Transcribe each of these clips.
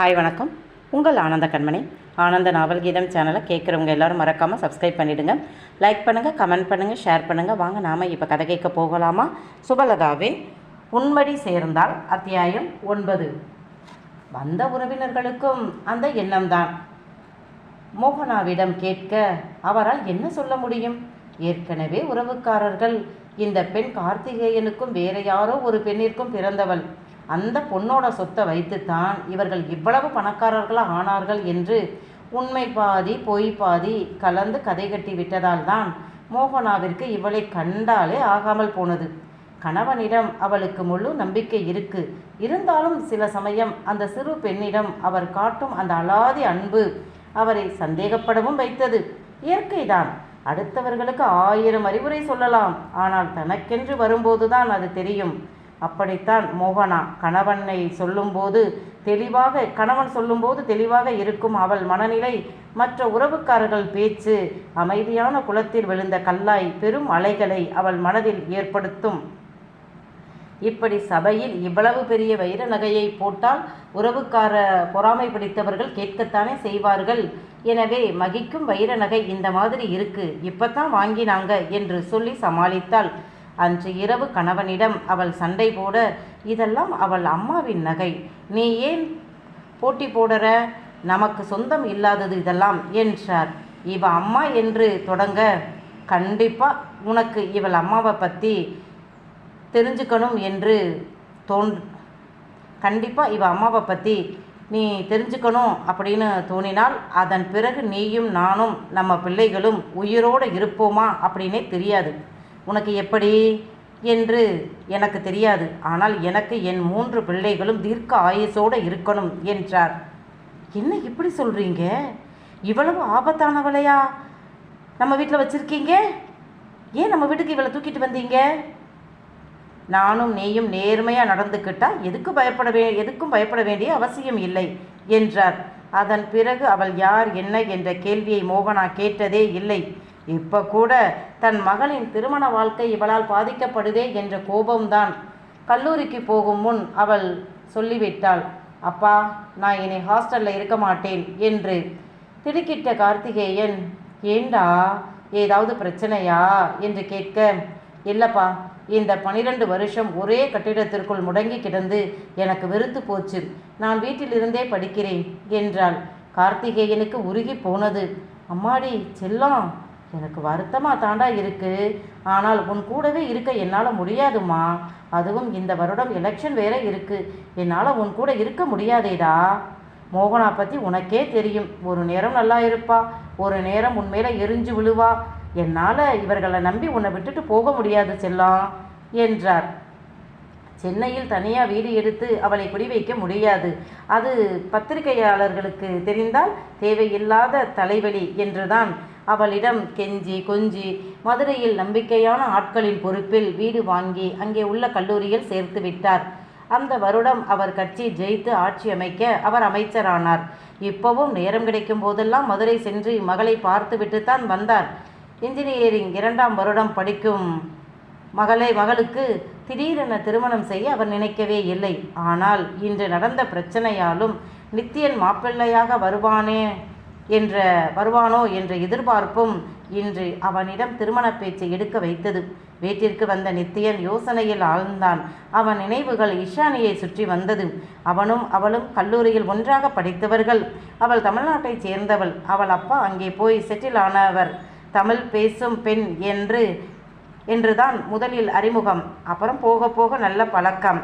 Hi வணக்கம். உங்கள் ஆனந்த கண்மணி. ஆனந்த நாவல் கீதம் சேனலை கேட்குறவங்க எல்லாரும் மறக்காமல் சப்ஸ்கிரைப் பண்ணிவிடுங்க லைக் பண்ணுங்கள் கமெண்ட் பண்ணுங்கள் ஷேர் பண்ணுங்கள் வாங்க நாம் இப்போ கதை கேட்க போகலாமா? சுபலதாவின் உண்மடி சேர்ந்தால் அத்தியாயம் ஒன்பது. வந்த உறவினர்களுக்கும் அந்த எண்ணம்தான். மோகனாவிடம் கேட்க அவரால் என்ன சொல்ல முடியும்? ஏற்கனவே உறவுக்காரர்கள் இந்த பெண் கார்த்திகேயனுக்கும் வேற யாரோ ஒரு பெண்ணிற்கும் பிறந்தவள். அந்த பொண்ணோட சொத்தை வைத்துத்தான் இவர்கள் இவ்வளவு பணக்காரர்களாக ஆனார்கள் என்று உண்மை பாதி பொய் பாதி கலந்து கதை கட்டி விட்டதால் தான் மோகனாவிற்கு இவளை கண்டாலே ஆகாமல் போனது. கணவனிடம் அவளுக்கு முழு நம்பிக்கை இருக்கு. இருந்தாலும் சில சமயம் அந்த சிறு பெண்ணிடம் அவர் காட்டும் அந்த அலாதி அன்பு அவரை சந்தேகப்படவும் வைத்தது. இயற்கைதான். அடுத்தவர்களுக்கு ஆயிரம் அறிவுரை சொல்லலாம். ஆனால் தனக்கென்று வரும்போதுதான் அது தெரியும். அப்படித்தான் மோகனா கணவனை சொல்லும்போது தெளிவாக கணவன் சொல்லும்போது தெளிவாக இருக்கும் அவள் மனநிலை. மற்ற உறவுக்காரர்கள் பேச்சு அமைதியான குளத்தில் விழுந்த கல்லாய் பெரும் அலைகளை அவள் மனதில் ஏற்படுத்தும். இப்படி சபையில் இவ்வளவு பெரிய வைர நகையை போட்டால் உறவுக்கார பொறாமை பிடித்தவர்கள் கேட்கத்தானே செய்வார்கள். எனவே மகிக்கும் வைர நகை இந்த மாதிரி இருக்கு இப்பத்தான் வாங்கினாங்க என்று சொல்லி சமாளித்தாள். அன்று இரவு கணவனிடம் அவள் சண்டை போட இதெல்லாம் அவள் அம்மாவின் நகை. நீ ஏன் போட்டி போடுற? நமக்கு சொந்தம் இல்லாதது இதெல்லாம் என்றார். இவ அம்மா என்று தொடங்க கண்டிப்பாக உனக்கு இவள் அம்மாவை பற்றி தெரிஞ்சுக்கணும் என்று தோன் கண்டிப்பாக இவ அம்மாவை பற்றி நீ தெரிஞ்சுக்கணும் அப்படின்னு தோணினால் அதன் பிறகு நீயும் நானும் நம்ம பிள்ளைகளும் உயிரோடு இருப்போமா அப்படின்னே தெரியாது. உனக்கு எப்படி? என்று எனக்கு தெரியாது. ஆனால் எனக்கு என் மூன்று பிள்ளைகளும் தீர்க்க ஆயுசோடு இருக்கணும் என்றார். என்ன இப்படி சொல்கிறீங்க இவ்வளவு ஆபத்தானவளையா? நம்ம வீட்டில் வச்சுருக்கீங்க? ஏன் நம்ம வீட்டுக்கு இவளை தூக்கிட்டு வந்தீங்க? நானும் நீயும் நேர்மையாக நடந்துக்கிட்டால் எதுக்கு பயப்பட வே எதுக்கும் பயப்பட வேண்டிய அவசியம் இல்லை என்றார். அதன் பிறகு அவள் யார் என்ன என்ற கேள்வியை மோகனா கேட்டதே இல்லை. இப்போ கூட தன் மகளின் திருமண வாழ்க்கை இவளால் பாதிக்கப்படுதே என்ற கோபம்தான். கல்லூரிக்கு போகும் முன் அவள் சொல்லிவிட்டாள் அப்பா நான் இனி ஹாஸ்டலில் இருக்க மாட்டேன் என்று. திடுக்கிட்ட கார்த்திகேயன் ஏண்டா ஏதாவது பிரச்சனையா? என்று கேட்க இல்லைப்பா இந்த பனிரெண்டு வருஷம் ஒரே கட்டிடத்திற்குள் முடங்கி கிடந்து எனக்கு வெறுத்து போச்சு. நான் வீட்டிலிருந்தே படிக்கிறேன் என்றாள். கார்த்திகேயனுக்கு உருகி போனது அம்மாடி செல்லம் எனக்கு வருத்தமாக தாண்டா இருக்கு. ஆனால் உன் கூடவே இருக்க என்னால் முடியாதுமா. அதுவும் இந்த வருடம் எலெக்ஷன் வேற இருக்கு. என்னால் உன் கூட இருக்க முடியாதேடா. மோகனா பற்றி உனக்கே தெரியும். ஒரு நேரம் நல்லா இருப்பா. ஒரு நேரம் உண்மையில எரிஞ்சு விழுவா. என்னால் இவர்களை நம்பி உன்னை விட்டுட்டு போக முடியாது செல்லம் என்றார். சென்னையில் தனியாக வீடு எடுத்து அவளை குடி வைக்க முடியாது. அது பத்திரிகையாளர்களுக்கு தெரிந்தால் தேவையில்லாத தலைவலி என்றுதான். அவளிடம் கெஞ்சி கொஞ்சி மதுரையில் நம்பிக்கையான ஆட்களின் பொறுப்பில் வீடு வாங்கி அங்கே உள்ள கல்லூரியில் சேர்த்து விட்டார். அந்த வருடம் அவர் கட்சி ஜெயித்து ஆட்சி அமைக்க அவர் அமைச்சரானார். இப்போவும் நேரம் கிடைக்கும் போதெல்லாம் மதுரை சென்று மகளை பார்த்துவிட்டுத்தான் வந்தார். இன்ஜினியரிங் இரண்டாம் வருடம் படிக்கும் மகளை மகளுக்கு திடீரென திருமணம் செய்ய அவர் நினைக்கவே இல்லை. ஆனால் இன்று நடந்த பிரச்சனையாலும் நித்தியன் மாப்பிள்ளையாக வருவானே என்ற வருவானோ என்ற எதிர்பார்ப்பும் இன்று அவனிடம் திருமண பேச்சை எடுக்க வைத்தது. வீட்டிற்கு வந்த நித்தியன் யோசனையில் ஆழ்ந்தான். அவன் நினைவுகள் இஷானியை சுற்றி வந்தது. அவனும் அவளும் கல்லூரியில் ஒன்றாக படித்தவர்கள். அவள் தமிழ்நாட்டைச் சேர்ந்தவள். அவள் அப்பா அங்கே போய் செட்டில் ஆனவர். தமிழ் பேசும் பெண் என்று என்றுதான் முதலில் அறிமுகம். அப்புறம் போக போக நல்ல பழக்கம்.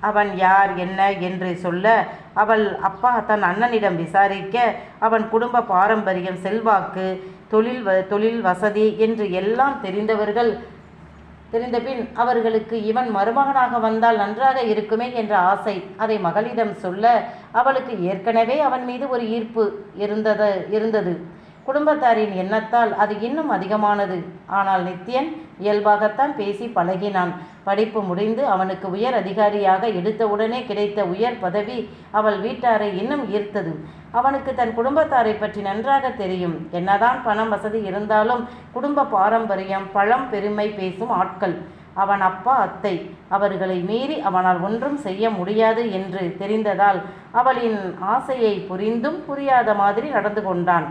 அவன் யார் என்ன என்று சொல்ல அவள் அப்பா தன் அண்ணனிடம் விசாரிக்க அவன் குடும்ப பாரம்பரியம் செல்வாக்கு தொழில் வ தொழில் வசதி என்று எல்லாம் தெரிந்தவர்கள் தெரிந்தபின் அவர்களுக்கு இவன் மருமகனாக வந்தால் நன்றாக இருக்குமே என்ற ஆசை அதை மகளிடம் சொல்ல அவளுக்கு ஏற்கனவே அவன் மீது ஒரு ஈர்ப்பு இருந்தது இருந்தது. குடும்பத்தாரின் எண்ணத்தால் அது இன்னும் அதிகமானது. ஆனால் நித்யன் இயல்பாகத்தான் பேசி பழகினான். படிப்பு முடிந்து அவனுக்கு உயர் அதிகாரியாக எடுத்தவுடனே கிடைத்த உயர் பதவி அவள் வீட்டாரை இன்னும் ஈர்த்தது. அவனுக்கு தன் குடும்பத்தாரை பற்றி நன்றாக தெரியும். என்னதான் பணம் வசதி இருந்தாலும் குடும்ப பாரம்பரியம் பழம் பெருமை பேசும் ஆட்கள். அவன் அப்பா அத்தை. அவர்களை மீறி அவனால் ஒன்றும் செய்ய முடியாது என்று தெரிந்ததால் அவளின் ஆசையை புரிந்தும் புரியாத மாதிரி நடந்து கொண்டான்.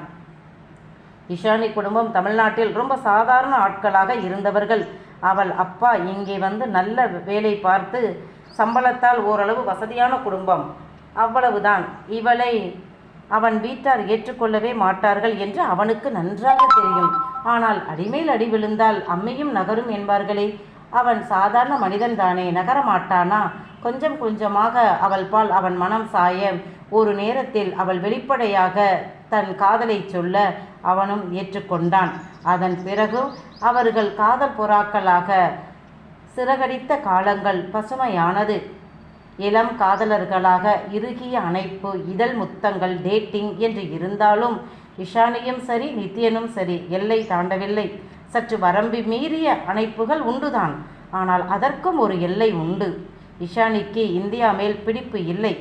இஷானி குடும்பம் தமிழ்நாட்டில் ரொம்ப சாதாரண ஆட்களாக இருந்தவர்கள். அவள் அப்பா இங்கே வந்து நல்ல வேலை பார்த்து சம்பளத்தால் ஓரளவு வசதியான குடும்பம். அவ்வளவுதான். இவளை அவன் வீட்டார் ஏற்றுக்கொள்ளவே மாட்டார்கள் என்று அவனுக்கு நன்றாக தெரியும். ஆனால் அடிமேல் அடி விழுந்தால் அம்மையும் நகரும் என்பார்களே. அவன் சாதாரண மனிதன் தானே நகரமாட்டானா? கொஞ்சம் கொஞ்சமாக அவள் பால் அவன் மனம் சாய ஒரு நேரத்தில் அவள் வெளிப்படையாக தன் காதலை சொல்ல அவனும் ஏற்றுக்கொண்டான். அதன் பிறகு அவர்கள் காதல் புறாக்களாக சிறகடித்த காலங்கள் பசுமையானது. இளம் காதலர்களாக இறுகிய அணைப்பு இதழ் முத்தங்கள் டேட்டிங் என்று இருந்தாலும் இஷானியும் சரி நித்யனும் சரி எல்லை தாண்டவில்லை. சற்று வரம்பி மீறிய அணைப்புகள் உண்டுதான். ஆனால் அதற்கும் ஒரு எல்லை உண்டு. இஷானிக்கு இந்தியா மேல் பிடிப்பு இல்லை.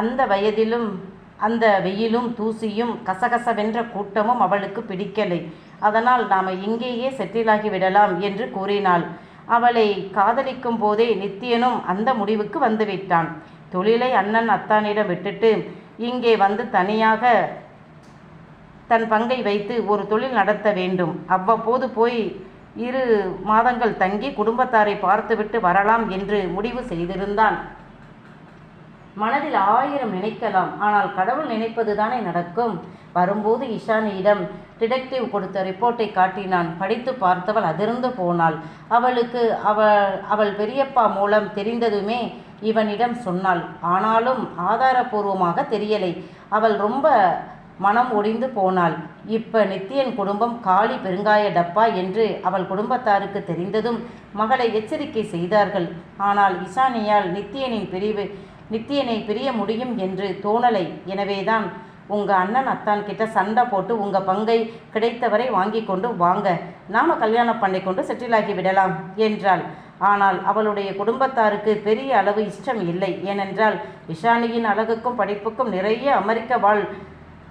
அந்த வயதிலும் அந்த வெயிலும் தூசியும் கசகசவென்ற கூட்டமும் அவளுக்கு பிடிக்கலை. அதனால் நாம் இங்கேயே செட்டிலாகி விடலாம் என்று கூறினாள். அவளை காதலிக்கும் போதே நித்தியனும் அந்த முடிவுக்கு வந்துவிட்டான். தொழிலை அண்ணன் அத்தானிடம் விட்டுட்டு இங்கே வந்து தனியாக தன் பங்கை வைத்து ஒரு தொழில் நடத்த வேண்டும். அவ்வப்போது போய் இரு மாதங்கள் தங்கி குடும்பத்தாரை பார்த்துவிட்டு வரலாம் என்று முடிவு செய்திருந்தான். மனதில் ஆயிரம் நினைக்கலாம். ஆனால் கடவுள் நினைப்பது தானே நடக்கும். வரும்போது இஷானியிடம் டிடெக்டிவ் கொடுத்த ரிப்போர்ட்டை காட்டினான். படித்து பார்த்தவள் அதிர்ந்து போனாள். அவளுக்கு அவள் அவள் பெரியப்பா மூலம் தெரிந்ததுமே இவனிடம் சொன்னாள். ஆனாலும் ஆதாரபூர்வமாக தெரியலை. அவள் ரொம்ப மனம் ஒடிந்து போனாள். இப்ப நித்தியன் குடும்பம் காளி பெருங்காய டப்பா என்று அவள் குடும்பத்தாருக்கு தெரிந்ததும் மகளை எச்சரிக்கை செய்தார்கள். ஆனால் இசானியால் நித்தியனின் பிரிவு நித்தியனை பிரிய முடியும் என்று தோணலை. எனவேதான் உங்க அண்ணன் அத்தான் கிட்ட சண்டை போட்டு உங்க பங்கை கிடைத்தவரை வாங்கி கொண்டு வாங்க. நாம கல்யாணம் பண்ணி கொண்டு செட்டிலாகி விடலாம் என்றாள். ஆனால் அவளுடைய குடும்பத்தாருக்கு பெரிய அளவு இஷ்டம் இல்லை. ஏனென்றால் இஷானியின் அழகுக்கும் படிப்புக்கும் நிறைய அமெரிக்க வாழ்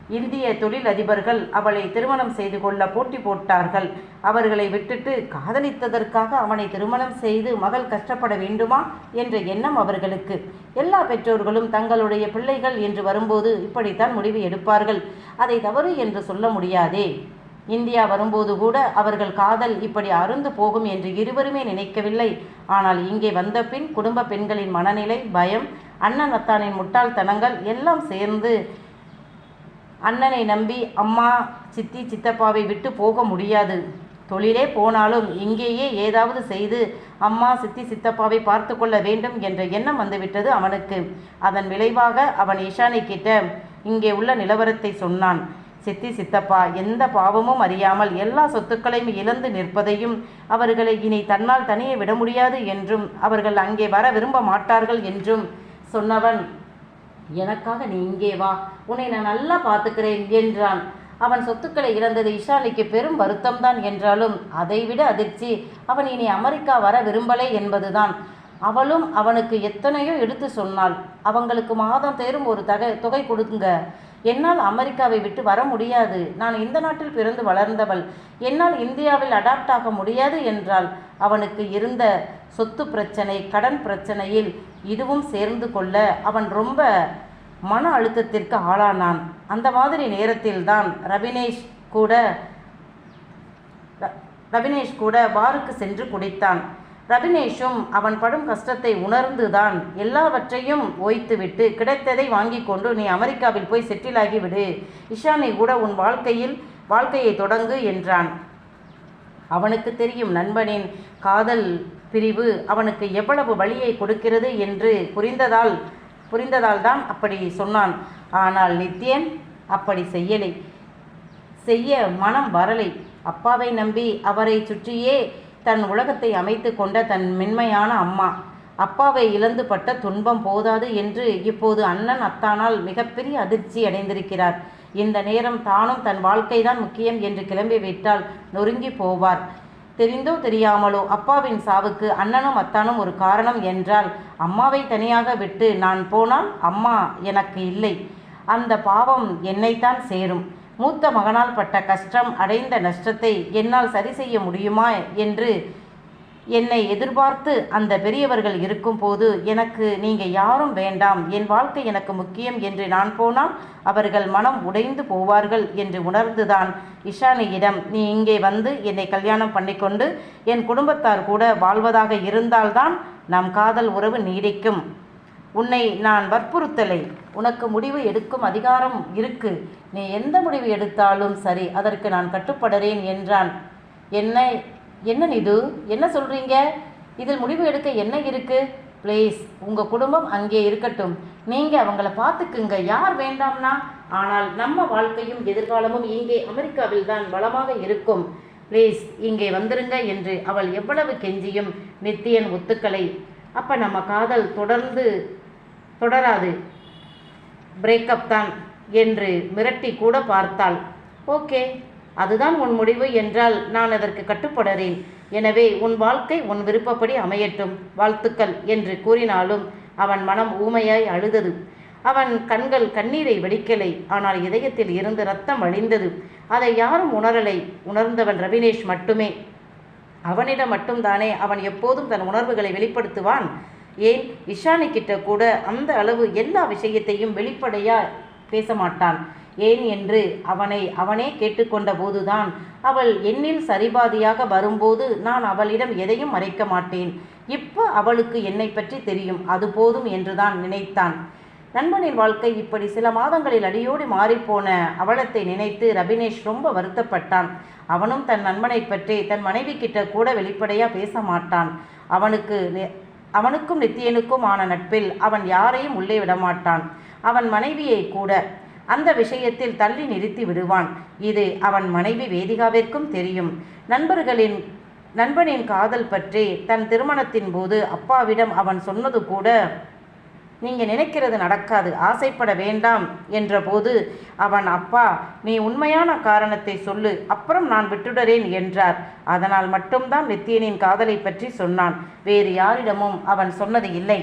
இந்திய தொழிலதிபர்கள் அவளை திருமணம் செய்து கொள்ள போட்டி போட்டார்கள். அவர்களை விட்டுட்டு காதலித்ததற்காக அவனை திருமணம் செய்து மகள் கஷ்டப்பட வேண்டுமா என்ற எண்ணம் அவர்களுக்கு. எல்லா பெற்றோர்களும் தங்களுடைய பிள்ளைகள் என்று வரும்போது இப்படித்தான் முடிவு எடுப்பார்கள். அதை தவறு என்று சொல்ல முடியாதே. இந்தியா வரும்போது கூட அவர்கள் காதல் இப்படி அருந்து போகும் என்று இருவருமே நினைக்கவில்லை. ஆனால் இங்கே வந்த பின் குடும்ப பெண்களின் மனநிலை பயம் அண்ணன் அத்தானின் முட்டாள்தனங்கள் எல்லாம் சேர்ந்து அண்ணனை நம்பி அம்மா சித்தி சித்தப்பாவை விட்டு போக முடியாது. தொழிலே போனாலும் இங்கேயே ஏதாவது செய்து அம்மா சித்தி சித்தப்பாவை பார்த்து கொள்ள வேண்டும் என்ற எண்ணம் வந்துவிட்டது அவனுக்கு. அதன் விளைவாக அவன் இஷானை கிட்ட இங்கே உள்ள நிலவரத்தை சொன்னான். சித்தி சித்தப்பா எந்த பாவமும் அறியாமல் எல்லா சொத்துக்களையும் இழந்து நிற்பதையும் அவர்களை இனி தன்னால் தனியே விட முடியாது என்றும் அவர்கள் அங்கே வர விரும்ப மாட்டார்கள் என்றும் சொன்னவன் எனக்காக நீ இங்கே வா. உன்னை நான் நல்லா பார்த்துக்கிறேன் என்றான். அவன் சொத்துக்களை இழந்தது இஷானிக்கு பெரும் வருத்தம்தான் என்றாலும் அதைவிட அதிர்ச்சி. அவன் இனி அமெரிக்கா வர விரும்பலை என்பதுதான். அவளும் அவனுக்கு எத்தனையோ எடுத்து சொன்னாள். அவங்களுக்கு மாதம் தேரும் ஒரு தகை தொகை கொடுங்க. என்னால் அமெரிக்காவை விட்டு வர முடியாது. நான் இந்த நாட்டில் பிறந்து வளர்ந்தவள். என்னால் இந்தியாவில் அடாப்ட் ஆக முடியாது என்றாள். அவனுக்கு இருந்த சொத்து பிரச்சனை கடன் பிரச்சனையில் இதுவும் சேர்ந்து கொள்ள அவன் ரொம்ப மன அழுத்தத்திற்கு ஆளானான். அந்த மாதிரி நேரத்தில்தான் ரவினேஷ் கூட ர- ரவினேஷ் கூட பாருக்கு சென்று குடித்தான். ரவினேஷும் அவன் படும் கஷ்டத்தை உணர்ந்துதான் எல்லாவற்றையும் ஓய்த்துவிட்டு கிடைத்ததை வாங்கி கொண்டு நீ அமெரிக்காவில் போய் செட்டிலாகி விடு இஷானை கூட உன் வாழ்க்கையில் வாழ்க்கையை தொடங்கு என்றான். அவனுக்கு தெரியும் நண்பனின் காதல் பிரிவு அவனுக்கு எவ்வளவு வழியை கொடுக்கிறது என்று புரிந்ததால் புரிந்ததால் தான் அப்படி சொன்னான். ஆனால் நித்யன் அப்படி செய்யலை. செய்ய மனம் வரலை. அப்பாவை நம்பி அவரை சுற்றியே தன் உலகத்தை அமைத்து கொண்ட தன் மென்மையான அம்மா. அப்பாவை இழந்து பட்ட துன்பம் போதாது என்று இப்போது அண்ணன் அத்தானால் மிகப்பெரிய அதிர்ச்சி அடைந்திருக்கிறார். இந்த நேரம் தானும் தன் வாழ்க்கைதான் முக்கியம் என்று கிளம்பிவிட்டால் நொறுங்கி போவார். தெரிந்தோ தெரியாமலோ அப்பாவின் சாவுக்கு அண்ணனும் அத்தானும் ஒரு காரணம் என்றால் அம்மாவை தனியாக விட்டு நான் போனால் அம்மா எனக்கு இல்லை. அந்த பாவம் என்னைத்தான் சேரும். மூத்த மகனால் பட்ட கஷ்டம் அடைந்த நஷ்டத்தை என்னால் சரி செய்ய முடியுமா என்று என்னை எதிர்பார்த்து அந்த பெரியவர்கள் இருக்கும்போது எனக்கு நீங்கள் யாரும் வேண்டாம் என் வாழ்க்கை எனக்கு முக்கியம் என்று நான் போனால் அவர்கள் மனம் உடைந்து போவார்கள் என்று உணர்ந்துதான் இஷானியிடம் நீ இங்கே வந்து என்னை கல்யாணம் பண்ணிக்கொண்டு என் குடும்பத்தார் கூட வாழ்வதாக இருந்தால்தான் நம் காதல் உறவு நீடிக்கும். உன்னை நான் வற்புறுத்தலை. உனக்கு முடிவு எடுக்கும் அதிகாரம் இருக்கு. நீ எந்த முடிவு எடுத்தாலும் சரி அதற்கு நான் கட்டுப்படுறேன் என்றான். என்னை என்ன நிது? என்ன சொல்றீங்க? இதில் முடிவு எடுக்க என்ன இருக்கு? ப்ளீஸ் உங்கள் குடும்பம் அங்கே இருக்கட்டும். நீங்கள் அவங்கள பார்த்துக்குங்க. யார் வேண்டாம்னா? ஆனால் நம்ம வாழ்க்கையும் எதிர்காலமும் இங்கே அமெரிக்காவில் தான் வளமாக இருக்கும். ப்ளீஸ் இங்கே வந்துருங்க என்று அவள் எவ்வளவு கெஞ்சியும் நித்தியன் ஒத்துக்களை அப்போ நம்ம காதல் தொடர்ந்து தொடராது. பிரேக்கப் தான் என்று மிரட்டி கூட பார்த்தாள். ஓகே அதுதான் உன் முடிவு என்றால் நான் அதற்கு கட்டுப்படுறேன். எனவே உன் வாழ்க்கை உன் விருப்பப்படி அமையட்டும் வாழ்த்துக்கள் என்று கூறினாலும் அவன் மனம் ஊமையாய் அழுதது. அவன் கண்கள் கண்ணீரை வெடிக்கலை ஆனால் இதயத்தில் இருந்து ரத்தம் வழிந்தது அதை யாரும் உணரலை உணர்ந்தவன் ரவினேஷ் மட்டுமே. அவனிடம் மட்டும்தானே அவன் எப்போதும் தன் உணர்வுகளை வெளிப்படுத்துவான்? ஏன்? இஷானி கிட்ட கூட அந்த அளவு எல்லா விஷயத்தையும் வெளிப்படையா பேச மாட்டான். ஏன் என்று அவனை அவனே கேட்டுக்கொண்ட போதுதான் அவள் என்னில் சரிபாதியாக வரும்போது நான் அவளிடம் எதையும் மறைக்க மாட்டேன். இப்போ அவளுக்கு என்னை பற்றி தெரியும் அது போதும் என்றுதான் நினைத்தான். நண்பனின் வாழ்க்கை இப்படி சில மாதங்களில் அடியோடி மாறிப்போன அவலத்தை நினைத்து ரபினேஷ் ரொம்ப வருத்தப்பட்டான். அவனும் தன் நண்பனை பற்றி தன் மனைவி கிட்ட கூட வெளிப்படையாக பேச மாட்டான். அவனுக்கு அவனுக்கும் நித்தியனுக்கும் ஆன நட்பில் அவன் யாரையும் உள்ளே விடமாட்டான். அவன் மனைவியை கூட அந்த விஷயத்தில் தள்ளி நிறுத்தி விடுவான். இது அவன் மனைவி வேதிகாவிற்கும் தெரியும். நண்பர்களின் நண்பனின் காதல் பற்றி தன் திருமணத்தின் போது அப்பாவிடம் அவன் சொன்னது கூட நீங்கள் நினைக்கிறது நடக்காது ஆசைப்பட வேண்டாம் என்றபோது அவன் அப்பா நீ உண்மையான காரணத்தை சொல்லு அப்புறம் நான் விட்டுடறேன் என்றார். அதனால் மட்டும்தான் நித்தியனின் காதலை பற்றி சொன்னான். வேறு யாரிடமும் அவன் சொன்னது இல்லை.